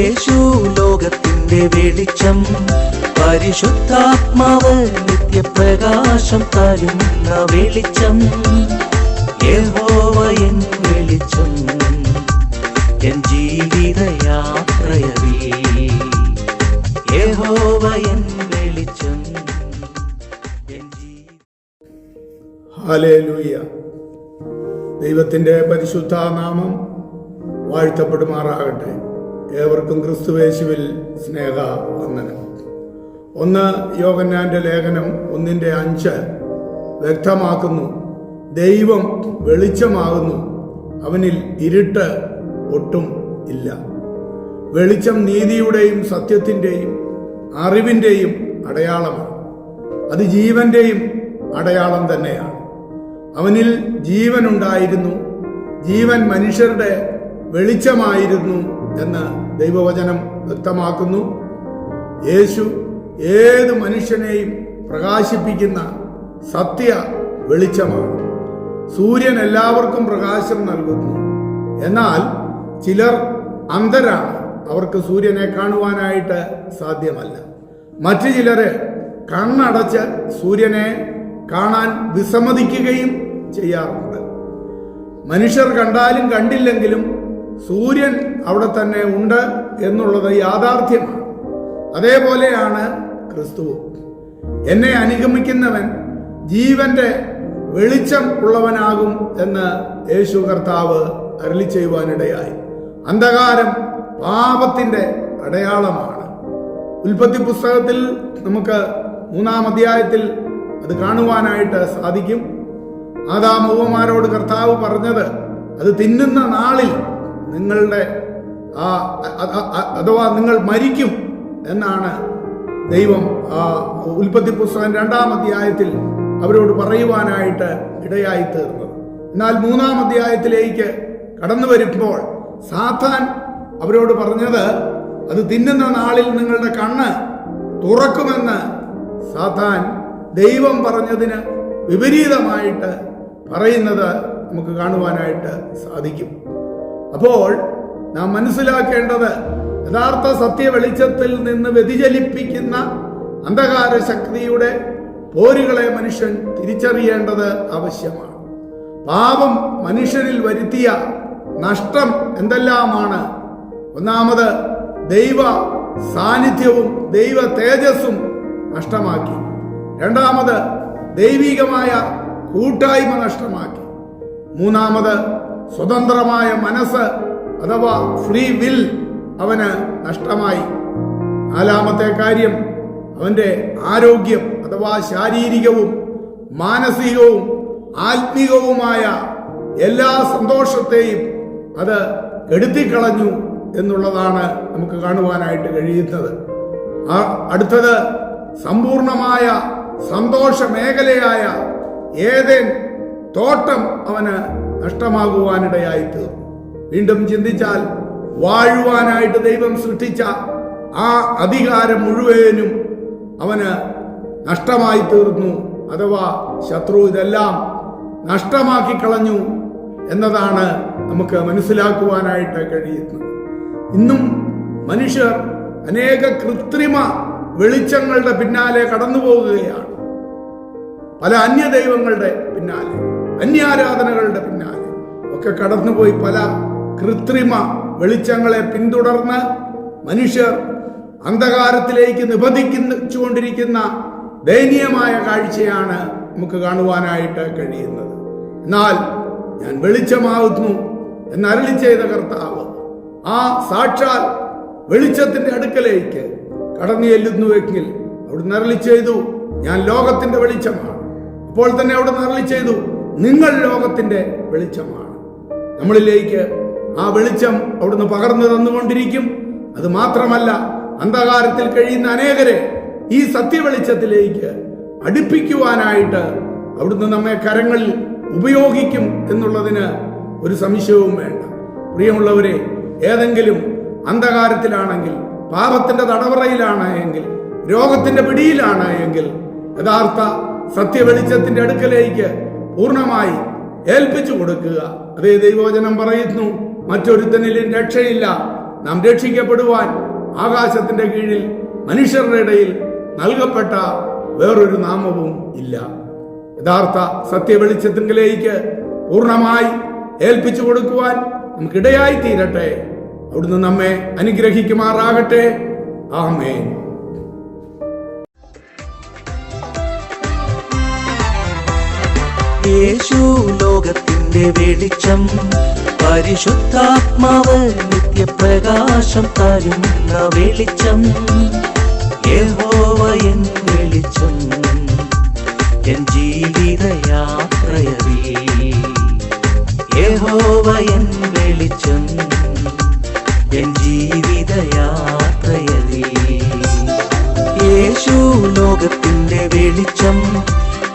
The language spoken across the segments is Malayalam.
യേശു ലോകത്തിന്റെ വെളിച്ചം പരിശുദ്ധാത്മാവ് നിത്യപ്രകാശം തരുന്ന വെളിച്ചം. യഹോവ എൻ വെളിച്ചം എൻ ജീവിതയാത്രയവേ. യഹോവ എൻ വെളിച്ചം ജീവിത ഹാലേലൂയ ദൈവത്തിന്റെ പരിശുദ്ധ നാമം വാഴ്ത്തപ്പെടുമാറാകട്ടെ. ഏവർക്കും ക്രിസ്തുവേശുവിൽ സ്നേഹ വന്ദനം. ഒന്ന് യോഗന്നാന്റെ ലേഖനം ഒന്നിന്റെ അഞ്ച് വ്യക്തമാക്കുന്നു. ദൈവം വെളിച്ചമാകുന്നു. അവനിൽ ഇരുട്ട് ഒട്ടും ഇല്ല. വെളിച്ചം നീതിയുടെയും സത്യത്തിന്റെയും അറിവിന്റെയും അടയാളമാണ്. അത് ജീവന്റെയും അടയാളം തന്നെയാണ്. അവനിൽ ജീവനുണ്ടായിരുന്നു. ജീവൻ മനുഷ്യരുടെ വെളിച്ചമായിരുന്നു. എന്ന് ദൈവവചനം വ്യക്തമാക്കുന്നു. യേശു ഏത് മനുഷ്യനെയും പ്രകാശിപ്പിക്കുന്ന സത്യ വെളിച്ചമാണ്. സൂര്യൻ എല്ലാവർക്കും പ്രകാശം നൽകുന്നു. എന്നാൽ ചിലർ അന്ധരാണ്. അവർക്ക് സൂര്യനെ കാണുവാനായിട്ട് സാധ്യമല്ല. മറ്റു ചിലര് കണ്ണടച്ച് സൂര്യനെ കാണാൻ വിസമ്മതിക്കുകയും ചെയ്യാറുണ്ട്. മനുഷ്യർ കണ്ടാലും കണ്ടില്ലെങ്കിലും സൂര്യൻ അവിടെ തന്നെ ഉണ്ട് എന്നുള്ളത് യാഥാർത്ഥ്യമാണ്. അതേപോലെയാണ് ക്രിസ്തുവും. എന്നെ അനുഗമിക്കുന്നവൻ ജീവന്റെ വെളിച്ചം ഉള്ളവനാകും എന്ന് യേശു കർത്താവ് അരളി ചെയ്യുവാനിടയായി. അന്ധകാരം പാപത്തിന്റെ അടയാളമാണ്. ഉൽപ്പത്തി പുസ്തകത്തിൽ നമുക്ക് മൂന്നാം അധ്യായത്തിൽ അത് കാണുവാനായിട്ട് സാധിക്കും. ആദാമുവമാരോട് കർത്താവ് പറഞ്ഞത് അത് തിന്നുന്ന നാളിൽ നിങ്ങളുടെ ആ അഥവാ നിങ്ങൾ മരിക്കും എന്നാണ് ദൈവം ഉൽപ്പത്തി പുസ്തകം രണ്ടാം അധ്യായത്തിൽ അവരോട് പറയുവാനായിട്ട് ഇടയായി തീർന്നത്. എന്നാൽ മൂന്നാം അധ്യായത്തിലേക്ക് കടന്നു വരുമ്പോൾ സാത്താൻ അവരോട് പറഞ്ഞത് അത് തിന്നുന്ന നാളിൽ നിങ്ങളുടെ കണ്ണ് തുറക്കുമെന്ന് സാത്താൻ ദൈവം പറഞ്ഞതിന് വിപരീതമായിട്ട് പറയുന്നത് നമുക്ക് കാണുവാനായിട്ട് സാധിക്കും. അപ്പോൾ നാം മനസ്സിലാക്കേണ്ടത് യഥാർത്ഥ സത്യ വെളിച്ചത്തിൽ നിന്ന് വ്യതിചലിപ്പിക്കുന്ന അന്ധകാര ശക്തിയുടെ പോരുകളെ മനുഷ്യൻ തിരിച്ചറിയേണ്ടത് ആവശ്യമാണ്. പാപം മനുഷ്യരിൽ വരുത്തിയ നഷ്ടം എന്തെല്ലാമാണ്? ഒന്നാമത് ദൈവ സാന്നിധ്യവും ദൈവ തേജസ്സും നഷ്ടമാക്കി. രണ്ടാമത് ദൈവികമായ കൂട്ടായ്മ നഷ്ടമാക്കി. മൂന്നാമത് സ്വതന്ത്രമായ മനസ്സ് അഥവാ ഫ്രീ വിൽ അവന് നഷ്ടമായി. നാലാമത്തെ കാര്യം അവന്റെ ആരോഗ്യം അഥവാ ശാരീരികവും മാനസികവും ആത്മീകവുമായ എല്ലാ സന്തോഷത്തെയും അത് കെടുത്തിക്കളഞ്ഞു എന്നുള്ളതാണ് നമുക്ക് കാണുവാനായിട്ട് കഴിയുന്നത്. അടുത്തത് സമ്പൂർണമായ സന്തോഷ മേഖലയായ ഏതേൻ തോട്ടം അവന് നഷ്ടമാകുവാനിടയായി തീർന്നു വീണ്ടും ചിന്തിച്ചാൽ വാഴുവാനായിട്ട് ദൈവം സൃഷ്ടിച്ച ആ അധികാരം മുഴുവനും അവന് നഷ്ടമായി തീർന്നു അഥവാ ശത്രു ഇതെല്ലാം നഷ്ടമാക്കി കളഞ്ഞു എന്നതാണ് നമുക്ക് മനസ്സിലാക്കുവാനായിട്ട് കഴിയുന്നത്. ഇന്നും മനുഷ്യർ അനേക കൃത്രിമ വെളിച്ചങ്ങളുടെ പിന്നാലെ കടന്നു പോകുകയാണ് പല അന്യ ദൈവങ്ങളുടെ പിന്നാലെ. അന്യാരാധനകളുടെ പിന്നാലെ. ഒക്കെ കടന്നുപോയി പല കൃത്രിമ വെളിച്ചങ്ങളെ പിന്തുടർന്ന് മനുഷ്യർ അന്ധകാരത്തിലേക്ക് നിബന്ധിച്ചുകൊണ്ടിരിക്കുന്ന ദയനീയമായ കാഴ്ചയാണ് നമുക്ക് കാണുവാനായിട്ട് കഴിയുന്നത്. എന്നാൽ ഞാൻ വെളിച്ചമാകുന്നു എന്നരളി ചെയ്ത കർത്താവ് ആ സാക്ഷാൽ വെളിച്ചത്തിന്റെ അടുക്കലേക്ക് കടന്നു ചെല്ലുന്നുവെങ്കിൽ അവിടുന്ന് അരളി ചെയ്തു ഞാൻ ലോകത്തിന്റെ വെളിച്ചമാണ്. അപ്പോൾ തന്നെ അവിടുന്ന് അരളി ചെയ്തു നിങ്ങൾ ലോകത്തിന്റെ വെളിച്ചമാണ്. നമ്മളിലേക്ക് ആ വെളിച്ചം അവിടുന്ന് പകർന്നു തന്നുകൊണ്ടിരിക്കും. അത് മാത്രമല്ല അന്ധകാരത്തിൽ കഴിയുന്ന അനേകരെ ഈ സത്യവെളിച്ചത്തിലേക്ക് അടുപ്പിക്കുവാനായിട്ട് അവിടുന്ന് നമ്മെ കരങ്ങളിൽ ഉപയോഗിക്കും എന്നുള്ളതിന് ഒരു സംശയവും വേണ്ട. പ്രിയമുള്ളവരെ ഏതെങ്കിലും അന്ധകാരത്തിലാണെങ്കിൽ പാപത്തിന്റെ തടവറയിലാണ് എങ്കിൽ രോഗത്തിന്റെ പിടിയിലാണ് എങ്കിൽ യഥാർത്ഥ സത്യവെളിച്ചത്തിന്റെ അടുക്കലേക്ക് പൂർണമായി ഏൽപ്പിച്ചു കൊടുക്കുക. അതേ ദൈവവചനം പറയുന്നു മറ്റൊരുത്തനിലും രക്ഷയില്ല. നാം രക്ഷിക്കപ്പെടുവാൻ ആകാശത്തിന്റെ കീഴിൽ മനുഷ്യരുടെ ഇടയിൽ നൽകപ്പെട്ട വേറൊരു നാമവും ഇല്ല. യഥാർത്ഥ സത്യവെളിച്ചത്തിങ്കിലേക്ക് പൂർണമായി ഏൽപ്പിച്ചു കൊടുക്കുവാൻ നമുക്കിടയായി തീരട്ടെ. അവിടുന്ന് നമ്മെ അനുഗ്രഹിക്കുമാറാകട്ടെ. ആമേൻ. യേശു ലോകത്തിന്റെ വെളിച്ചം. പരിശുദ്ധാത്മാവ് നിത്യപ്രകാശം തരുന്ന വെളിച്ചം. യഹോവ എൻ വെളിച്ചം. എൻ ജീവിതയാത്രയവേ യഹോവ എൻ വെളിച്ചം. എൻ ജീവിതയാത്രയവേ യേശു ലോകത്തിന്റെ വെളിച്ചം.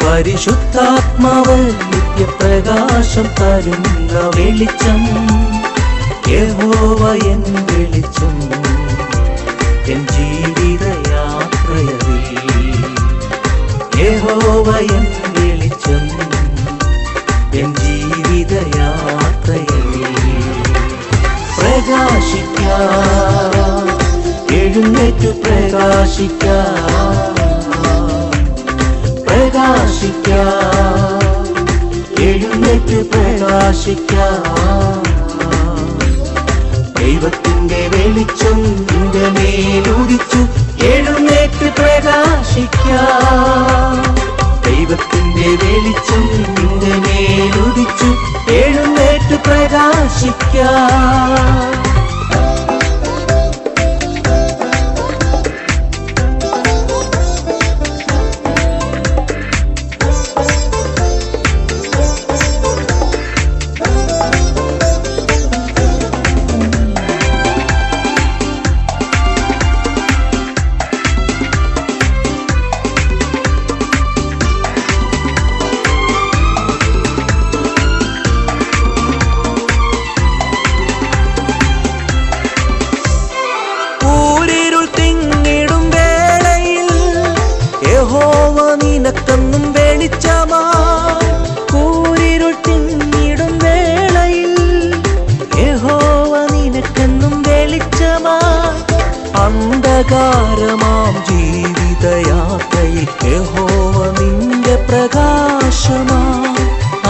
പരിശുദ്ധാത്മാവ് നിത്യപ്രകാശം തരുന്ന വെളിച്ചം. യഹോവ എൻ വെളിച്ചം എൻ ജീവിതയാത്രയവേ യഹോവ എൻ വെളിച്ചം എൻ ജീവിത ജീവിതയാത്രയവേ പ്രകാശിക്കാ എഴുന്നേറ്റു പ്രകാശിക്കാം. പ്രകാശിക്കാം. പ്രകാശിക്കാം. ദൈവത്തിന്റെ വെളിച്ചം നിന്റെ മേലുദിച്ചു എഴുന്നേറ്റ് പ്രകാശിക്കാം. ദൈവത്തിന്റെ വെളിച്ചം നിന്റെ മേലുദിച്ചു എഴുന്നേറ്റ് പ്രകാശിക്കാം.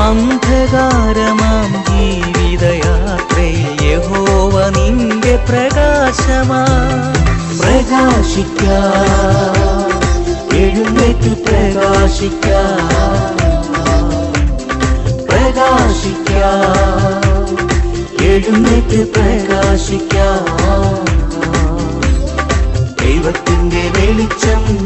അന്ധകാരമാം ജീവിതയാത്രയിൽ യഹോവ നിന്റെ പ്രകാശമാ. പ്രകാശിക്ക. എഴുന്നേറ്റ് പ്രകാശിക്ക. പ്രകാശിക്ക. എഴുന്നേറ്റ് പ്രകാശിക്ക. ദൈവത്തിന്റെ വെളിച്ചം